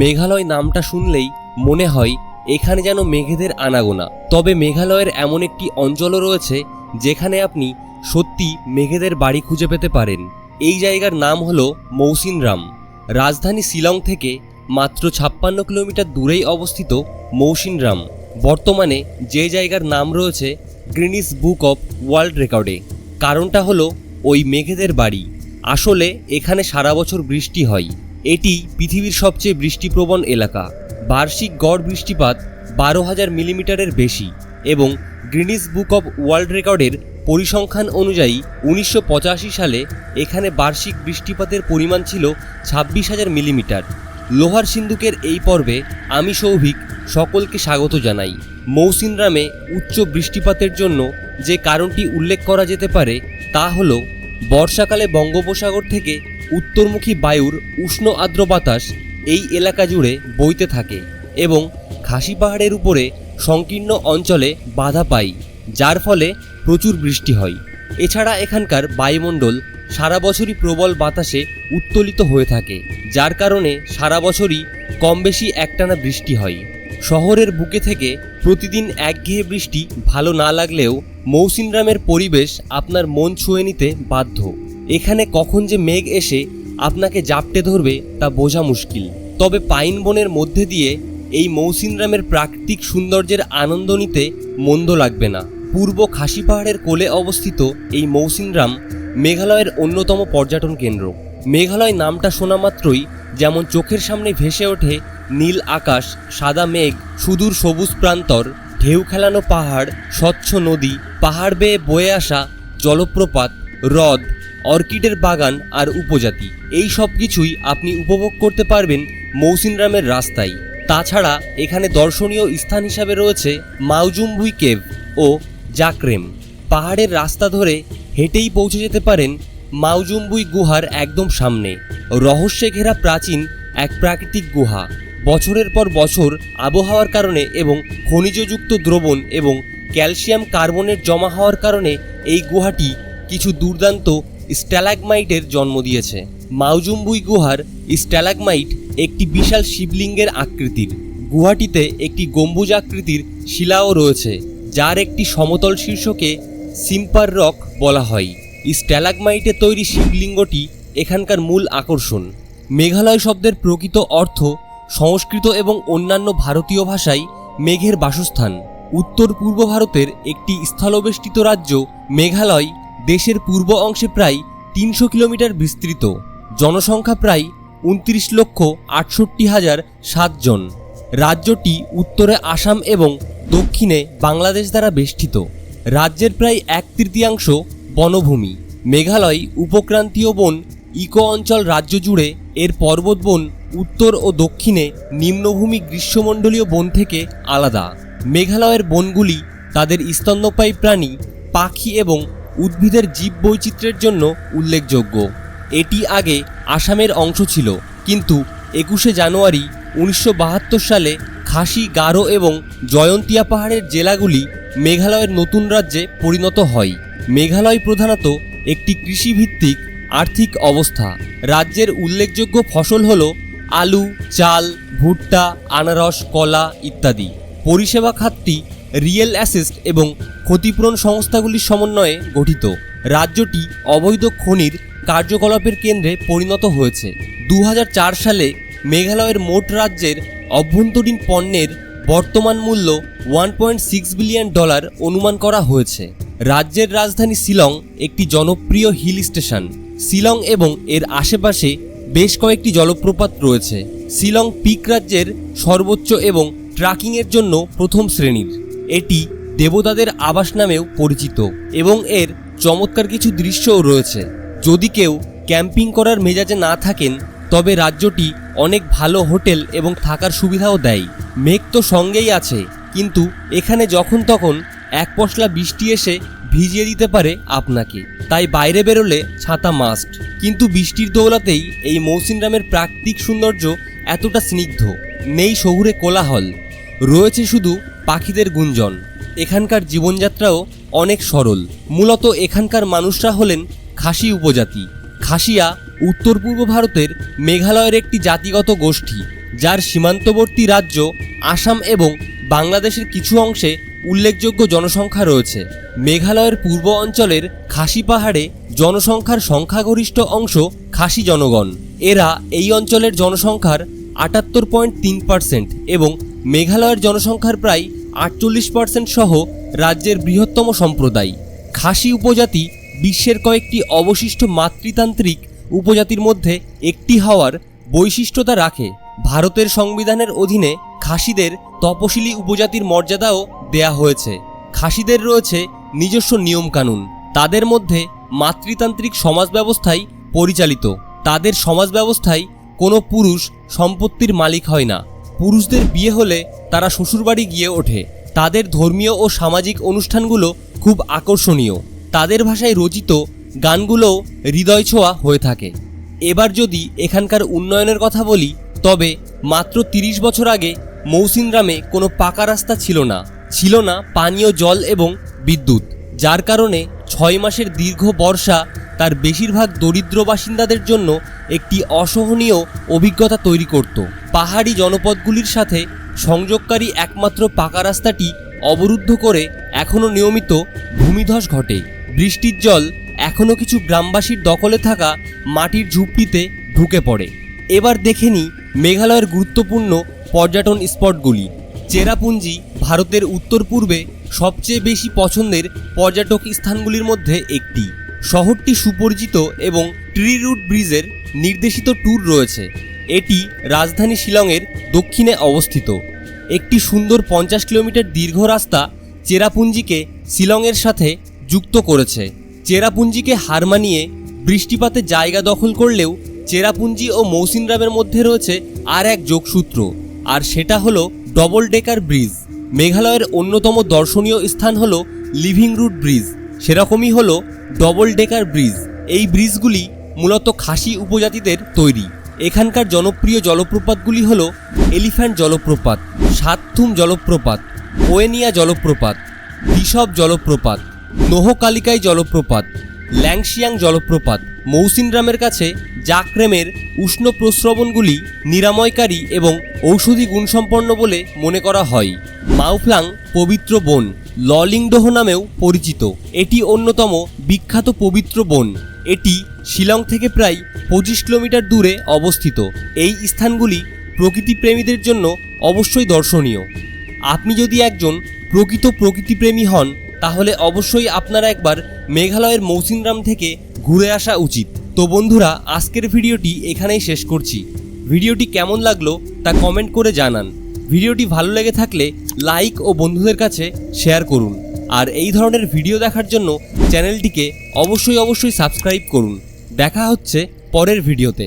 মেঘালয় নামটা শুনলেই মনে হয় এখানে যেন মেঘেদের আনাগোনা। তবে মেঘালয়ের এমন একটি অঞ্চলও রয়েছে যেখানে আপনি সত্যি মেঘেদের বাড়ি খুঁজে পেতে পারেন। এই জায়গার নাম হল মৌসিনরাম। রাজধানী শিলং থেকে মাত্র ছাপ্পান্ন কিলোমিটার দূরেই অবস্থিত মৌসিনরাম। বর্তমানে যে জায়গার নাম রয়েছে গ্রিনিস বুক অফ ওয়ার্ল্ড রেকর্ডে। কারণটা হলো ওই মেঘেদের বাড়ি। আসলে এখানে সারা বছর বৃষ্টি হয়। এটি পৃথিবীর সবচেয়ে বৃষ্টিপ্রবণ এলাকা। বার্ষিক গড় বৃষ্টিপাত বারো হাজার মিলিমিটারের বেশি এবং গ্রিনিস বুক অফ ওয়ার্ল্ড রেকর্ডের পরিসংখ্যান অনুযায়ী উনিশশো পঁচাশি সালে এখানে বার্ষিক বৃষ্টিপাতের পরিমাণ ছিল ছাব্বিশ হাজার মিলিমিটার। লোহার সিন্ধুকের এই পর্বে আমি সৌভিক সকলকে স্বাগত জানাই। মৌসিনরামে উচ্চ বৃষ্টিপাতের জন্য যে কারণটি উল্লেখ করা যেতে পারে তা হল, বর্ষাকালে বঙ্গোপসাগর থেকে উত্তরমুখী বায়ুর উষ্ণ আর্দ্র বাতাস এই এলাকা জুড়ে বইতে থাকে এবং খাসি পাহাড়ের উপরে সংকীর্ণ অঞ্চলে বাধা পায়, যার ফলে প্রচুর বৃষ্টি হয়। এছাড়া এখানকার বায়ুমণ্ডল সারা বছরই প্রবল বাতাসে উত্তোলিত হয়ে থাকে, যার কারণে সারা বছরই কম বেশি একটানা বৃষ্টি হয়। শহরের বুকে থেকে প্রতিদিন একঘেয়ে বৃষ্টি ভালো না লাগলেও মৌসিনরামের পরিবেশ আপনার মন ছুঁয়ে নিতে বাধ্য। এখানে কখন যে মেঘ এসে আপনাকে জাপটে ধরবে তা বোঝা মুশকিল। তবে পাইন বনের মধ্যে দিয়ে এই মৌসিনরামের প্রাকৃতিক সৌন্দর্যের আনন্দ নিতে মন্দ লাগবে না। পূর্ব খাসি পাহাড়ের কোলে অবস্থিত এই মৌসিনরাম মেঘালয়ের অন্যতম পর্যটন কেন্দ্র। মেঘালয় নামটা শোনা মাত্রই যেমন চোখের সামনে ভেসে ওঠে নীল আকাশ, সাদা মেঘ, সুদূর সবুজ প্রান্তর, ঢেউ খেলানো পাহাড়, স্বচ্ছ নদী, পাহাড় বেয়ে বয়ে আসা জলপ্রপাত, হ্রদ অর্কিডের বাগান আর উপজাতি। এই সব কিছুই আপনি উপভোগ করতে পারবেন মৌসিনরামের রাস্তায়। তাছাড়া এখানে দর্শনীয় স্থান হিসাবে রয়েছে মাউজুম্বুই কেভ ও জাকরেম। পাহাড়ের রাস্তা ধরে হেঁটেই পৌঁছে যেতে পারেন মাউজুম্বুই গুহার একদম সামনে। রহস্যে ঘেরা প্রাচীন এক প্রাকৃতিক গুহা। বছরের পর বছর আবহাওয়ার কারণে এবং খনিজযুক্ত দ্রবণ এবং ক্যালসিয়াম কার্বনের জমা হওয়ার কারণে এই গুহাটি কিছু দুর্দান্ত স্ট্যালাগমাইটের জন্ম দিয়েছে। মাউজুম্বুই গুহার স্ট্যালাগমাইট একটি বিশাল শিবলিঙ্গের আকৃতির। গুহাটিতে একটি গম্বুজ আকৃতির শিলাও রয়েছে, যার একটি সমতল শীর্ষকে সিম্পার রক বলা হয়। স্ট্যালাগমাইটে তৈরি শিবলিঙ্গটি এখানকার মূল আকর্ষণ। মেঘালয় শব্দের প্রকৃত অর্থ সংস্কৃত এবং অন্যান্য ভারতীয় ভাষায় মেঘের বাসস্থান। উত্তর পূর্ব ভারতের একটি স্থলবেষ্টিত রাজ্য মেঘালয় দেশের পূর্ব অংশে প্রায় তিনশো কিলোমিটার বিস্তৃত। জনসংখ্যা প্রায় উনত্রিশ লক্ষ আটষট্টি হাজার সাতজন রাজ্যটি উত্তরে আসাম এবং দক্ষিণে বাংলাদেশ দ্বারা বেষ্টিত। রাজ্যের প্রায় এক তৃতীয়াংশ বনভূমি। মেঘালয় উপক্রান্তীয় বন ইকো অঞ্চল রাজ্য জুড়ে এর পর্বত বন উত্তর ও দক্ষিণে নিম্নভূমি গ্রীষ্মমণ্ডলীয় বন থেকে আলাদা। মেঘালয়ের বনগুলি তাদের স্তন্যপায়ী প্রাণী, পাখি এবং উদ্ভিদের জীব বৈচিত্র্যের জন্য উল্লেখযোগ্য। এটি আগে আসামের অংশ ছিল, কিন্তু একুশে জানুয়ারি উনিশশো বাহাত্তর সালে খাসি, গারো এবং জয়ন্তিয়া পাহাড়ের জেলাগুলি মেঘালয়ের নতুন রাজ্যে পরিণত হয়। মেঘালয় প্রধানত একটি কৃষিভিত্তিক আর্থিক অবস্থা। রাজ্যের উল্লেখযোগ্য ফসল হল আলু, চাল, ভুট্টা, আনারস, কলা ইত্যাদি। পরিষেবা খাতটি রিয়েল অ্যাসেস্ট এবং ক্ষতিপূরণ সংস্থাগুলির সমন্বয়ে গঠিত। রাজ্যটি অবৈধ খনির কার্যকলাপের কেন্দ্রে পরিণত হয়েছে। দু হাজার চার সালে মেঘালয়ের মোট রাজ্যের অভ্যন্তরীণ পণ্যের বর্তমান মূল্য one point six billion dollar অনুমান করা হয়েছে। রাজ্যের রাজধানী শিলং একটি জনপ্রিয় হিল স্টেশন। শিলং এবং এর আশেপাশে বেশ কয়েকটি জলপ্রপাত রয়েছে। শিলং পিক রাজ্যের সর্বোচ্চ এবং ট্রাকিংয়ের জন্য প্রথম শ্রেণির। এটি দেবতাদের আবাস নামেও পরিচিত এবং এর চমৎকার কিছু দৃশ্যও রয়েছে। যদি কেউ ক্যাম্পিং করার মেজাজে না থাকেন, তবে রাজ্যটি অনেক ভালো হোটেল এবং থাকার সুবিধাও দেয়। মেঘ তো সঙ্গেই আছে, কিন্তু এখানে যখন তখন এক পশলা বৃষ্টি এসে ভিজিয়ে দিতে পারে আপনাকে। তাই বাইরে বেরোলে ছাতা মাস্ট কিন্তু বৃষ্টির দৌলাতেই এই মৌসিনরামের প্রাকৃতিক সৌন্দর্য এতটা স্নিগ্ধ। নেই শহুরে কোলাহল। রয়েছে শুধু পাখিদের গুঞ্জন। এখানকার জীবনযাত্রাও অনেক সরল। মূলত এখানকার মানুষরা হলেন খাসি উপজাতি। খাসিয়া উত্তর পূর্ব ভারতের মেঘালয়ের একটি জাতিগত গোষ্ঠী, যার সীমান্তবর্তী রাজ্য আসাম এবং বাংলাদেশের কিছু অংশে উল্লেখযোগ্য জনসংখ্যা রয়েছে। মেঘালয়ের পূর্ব অঞ্চলের খাসি পাহাড়ে জনসংখ্যার সংখ্যাগরিষ্ঠ অংশ খাসি জনগণ। এরা এই অঞ্চলের জনসংখ্যার আটাত্তর পয়েন্ট তিন পার্সেন্ট এবং মেঘালয়ের জনসংখ্যার প্রায় আটচল্লিশ পার্সেন্ট সহ রাজ্যের বৃহত্তম সম্প্রদায়। খাসি উপজাতি বিশ্বের কয়েকটি অবশিষ্ট মাতৃতান্ত্রিক উপজাতির মধ্যে একটি হওয়ার বৈশিষ্ট্যতা রাখে। ভারতের সংবিধানের অধীনে খাসিদের তপশিলি উপজাতির মর্যাদাও দেয়া হয়েছে। খাসিদের রয়েছে নিজস্ব নিয়মকানুন। তাদের মধ্যে মাতৃতান্ত্রিক সমাজ ব্যবস্থাই পরিচালিত। তাদের সমাজ ব্যবস্থায় কোনো পুরুষ সম্পত্তির মালিক হয় না। পুরুষদের বিয়ে হলে তারা শ্বশুরবাড়ি গিয়ে ওঠে। তাদের ধর্মীয় ও সামাজিক অনুষ্ঠানগুলো খুব আকর্ষণীয়। তাদের ভাষায় রচিত গানগুলোও হৃদয় ছোঁয়া হয়ে থাকে। এবার যদি এখানকার উন্নয়নের কথা বলি, তবে মাত্র তিরিশ বছর আগে মৌসিনরামে কোনো পাকা রাস্তা ছিল না। ছিল না পানীয় জল এবং বিদ্যুৎ। যার কারণে ছয় মাসের দীর্ঘ বর্ষা তার বেশিরভাগ দরিদ্র বাসিন্দাদের জন্য একটি অসহনীয় অভিজ্ঞতা তৈরি করত। পাহাড়ি জনপদগুলির সাথে সংযোগকারী একমাত্র পাকা রাস্তাটি অবরুদ্ধ করে এখনও নিয়মিত ভূমিধস ঘটে। বৃষ্টির জল এখনও কিছু গ্রামবাসীর দখলে থাকা মাটির ঝুপড়িতে ঢুকে পড়ে। এবার দেখে নিই মেঘালয়ের গুরুত্বপূর্ণ পর্যটন স্পটগুলি। চেরাপুঞ্জি ভারতের উত্তর পূর্বে সবচেয়ে বেশি পছন্দের পর্যটক স্থানগুলির মধ্যে একটি। শহরটি সুপরিচিত এবং ট্রি রুট ব্রিজের নির্দেশিত ট্যুর রয়েছে। এটি রাজধানী শিলংয়ের দক্ষিণে অবস্থিত। একটি সুন্দর পঞ্চাশ কিলোমিটার দীর্ঘ রাস্তা চেরাপুঞ্জিকে শিলংয়ের সাথে যুক্ত করেছে। চেরাপুঞ্জিকে হার মানিয়ে বৃষ্টিপাতে জায়গা দখল করলেও চেরাপুঞ্জি ও মৌসিনরামের মধ্যে রয়েছে আর এক যোগসূত্র। আর সেটা হলো ডবল ডেকার ব্রিজ মেঘালয়ের অন্যতম দর্শনীয় স্থান হলো লিভিং রুট ব্রিজ। সেরকমই হলো ডবল ডেকার ব্রিজ। এই ব্রিজগুলি মূলত খাসি উপজাতিদের তৈরি। এখানকার জনপ্রিয় জলপ্রপাতগুলি হল এলিফ্যান্ট জলপ্রপাত, সাতথুম জলপ্রপাত, ওয়েনিয়া জলপ্রপাত বিশপ জলপ্রপাত নোহকালিকাই জলপ্রপাত, ল্যাংশিয়াং জলপ্রপাত। মৌসিনরামের কাছে জাকরেমের উষ্ণ প্রস্রবণগুলি নিরাময়কারী এবং ঔষধি গুণসম্পন্ন বলে মনে করা হয়। মাউফলাং পবিত্র বন ললিংডোহ নামেও পরিচিত। এটি অন্যতম বিখ্যাত পবিত্র বন। এটি শিলং থেকে প্রায় পঁচিশ কিলোমিটার দূরে অবস্থিত। এই স্থানগুলি প্রকৃতিপ্রেমীদের জন্য অবশ্যই দর্শনীয়। আপনি যদি একজন প্রকৃত প্রকৃতিপ্রেমী হন, তাহলে অবশ্যই আপনারা একবার মেঘালয়ের মৌসিনরাম থেকে ঘুরে আসা উচিত। তো বন্ধুরা, আজকের ভিডিওটি এখানেই শেষ করছি। ভিডিওটি কেমন লাগল তা কমেন্ট করে জানান। ভিডিওটি ভালো লেগে থাকলে লাইক ও বন্ধুদের কাছে শেয়ার করুন। আর এই ধরনের ভিডিও দেখার জন্য চ্যানেলটিকে অবশ্যই অবশ্যই সাবস্ক্রাইব করুন। দেখা হচ্ছে পরের ভিডিওতে।